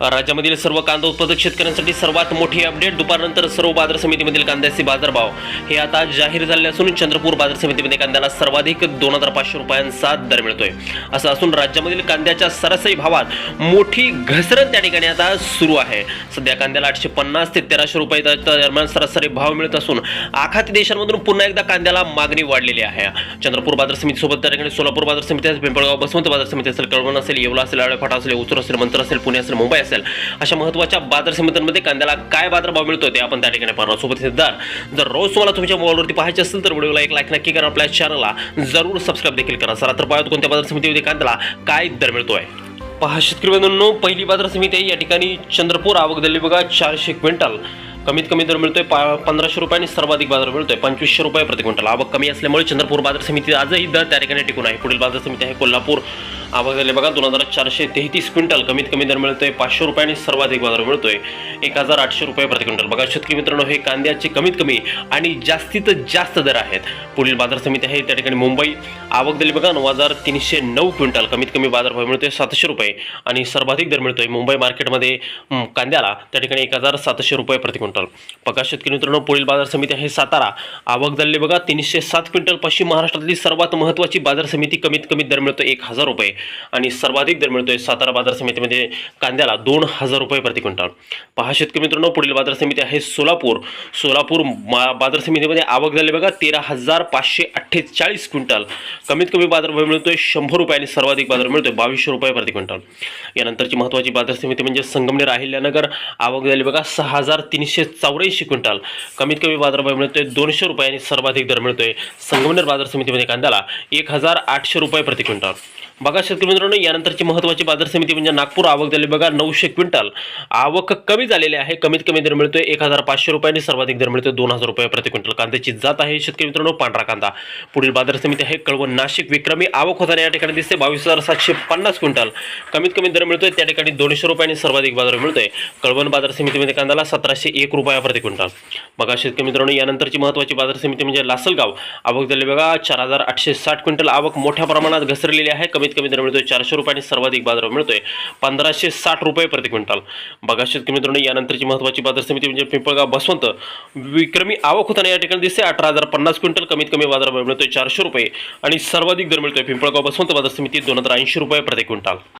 राज्यामधील सर्व कांदा उत्पादक शेतकऱ्यांसाठी सर्वात मोठी अपडेट दुपारनंतर सर्व बाजार समितीमधील कांद्याचे बाजारभाव हे आता जाहीर झाले असून चंद्रपूर बाजार समितीमध्ये कांद्याला सर्वाधिक दोन हजार पाचशे रुपयांचा दर मिळतोय. असं असून राज्यामधील कांद्याच्या सरासरी भावात मोठी घसरण त्या ठिकाणी आता सुरू आहे. सध्या कांद्याला आठशे पन्नास ते तेराशे रुपये दरम्यान सरासरी भाव मिळत असून आखाती देशांमधून पुन्हा एकदा कांद्याला मागणी वाढलेली आहे. चंद्रपूर बाजार समितीसोबत त्या ठिकाणी सोलापूर बाजार समिती असेल पिंपळगाव बसवंत बाजार समिती असेल कळवण असेल येवला असेल आळेफाटा असेल उत्तर असेल मंत्र असेल पुणे असेल मुंबई असेल अशा महत्त्वाच्या बाजार समित्यांमध्ये कांद्याला काय बाजारभाव मिळतो ते आपण त्या ठिकाणी पाहणार सोबत दर. जर रोज तुम्हाला तुमच्या मोबाईलवरती पाहायचे असेल तर व्हिडिओला एक लाईक नक्की करा. आपल्या चॅनलला जरूर सबस्क्राईब देखील करा. चला तर पाहतो कोणत्या बाजार समितीमध्ये कांद्याला काय दर मिळतोय. पहा शेतकरी बंधूंनो पहिली बाजार समिती आहे. या ठिकाणी चंद्रपूर आवक दिली बघा चारशे क्विंटल. कमीत कमी दर मिळतोय पा पंधराशे रुपये आणि सर्वाधिक बाजार मिळतोय पंचवीसशे रुपये प्रति क्विंटल. आवक कमी असल्यामुळे चंद्रपूर बाजार समिती आजही दर त्या ठिकाणी टिकून आहे. पुढील बाजार समिती आहे कोल्हापूर. आवक दिली बघा दोन हजार चारशे तेहतीस क्विंटल कमीत कमी दर मिळतोय. पाचशे रुपये आणि सर्वाधिक बाजार मिळतोय एक हजार आठशे रुपये प्रति क्विंटल. बघा शेतकरी मित्रांनो हे कांद्याचे कमीत कमी आणि जास्तीत जास्त दर आहेत. पुढील बाजार समिती आहे. त्या ठिकाणी मुंबई आवक दिली. बघा नऊ हजार तीनशे नऊ क्विंटल कमीत कमी बाजारभाव मिळतोय. सातशे रुपये आणि सर्वाधिक दर मिळतोय मुंबई मार्केटमध्ये कांद्याला. त्या ठिकाणी एक हजार सातशे रुपये प्रति क्विंटल. बघा शेतकरी मित्रांनो पुढील बाजार समिती आहे सातारा. आवक झालेली बघा तीनशे सात क्विंटल. पश्चिम महाराष्ट्रातली सर्वात महत्त्वाची बाजार समिती कमीत कमी दर मिळतो एक हजार रुपये. आणि सर्वाधिक दर मिळतोय सातारा बाजार समितीमध्ये कांद्याला दोन हजार रुपये प्रति क्विंटल. पहा शेतकरी मित्रांनो पुढील बाजार समिती आहे सोलापूर. सोलापूर मा- बाजार समितीमध्ये आवक झाली बघा तेरा हजार पाचशे अठ्ठेचाळीस क्विंटल. कमीत कमी बाजारभाव मिळतोय शंभर रुपये आणि सर्वाधिक बाजार मिळतोय बावीसशे रुपये प्रति क्विंटल. यानंतरची महत्त्वाची बाजार समिती म्हणजे संगमनेर अहिल्यानगर. आवक झाली बघा सहा हजार तीनशे चौऱ्याऐंशी क्विंटल. कमीत कमी बाजारभाव मिळतोय दोनशे रुपये आणि सर्वाधिक दर मिळतोय संगमनेर बाजार समितीमध्ये कांद्याला एक हजार आठशे रुपये प्रति क्विंटल. बघा शेतकरी मित्रांनो यानंतरची महत्त्वाची बाजार समिती म्हणजे नागपूर आवक झाली. बघा नऊशे क्विंटल आवक कमी झालेली आहे. कमीत कमी दर मिळतोय एक हजार पाचशे रुपये आणि सर्वाधिक दर मिळतोय दोन हजार रुपये प्रति क्विंटल. कांद्याची जात आहे शेतकरी मित्रांनो पांढरा कांदा. पुढील बाजार समिती आहे कळवण नाशिक. विक्रमी आवक होताना या ठिकाणी दिसते. बावीस हजार सातशे पन्नास क्विंटल. कमीत कमी दर मिळतोय त्या ठिकाणी दोनशे रुपये आणि सर्वाधिक बाजार मिळतोय. कळवण बाजार समितीमध्ये कांद्याला सतराशे एक रुपया प्रति क्विंटल. बघा शेतकरी मित्रांनो यानंतरची महत्त्वाची बाजार समिती म्हणजे लासलगाव. आवक झाली बघा चार हजार आठशे साठ क्विंटल आवक मोठ्या प्रमाणात घसरलेली आहे. कमीत कमी दर मिळतोय. चारशे रुपये आणि सर्वाधिक बाजार मिळतोय. पंधराशे साठ रुपये प्रति क्विंटल. बघा शेतकरी मित्रांनो यानंतरची महत्त्वाची बाजार समिती म्हणजे पिंपळगाव बसवंत. विक्रमी आवक होताना या ठिकाणी दिसते. अठरा हजार पन्नास क्विंटल कमीत कमी बाजार मिळतोय चारशे रुपये. आणि सर्वाधिक दर मिळतोय पिंपळगाव बसवंत बाजार समिती दोन हजार ऐंशी रुपये प्रति क्विंटल.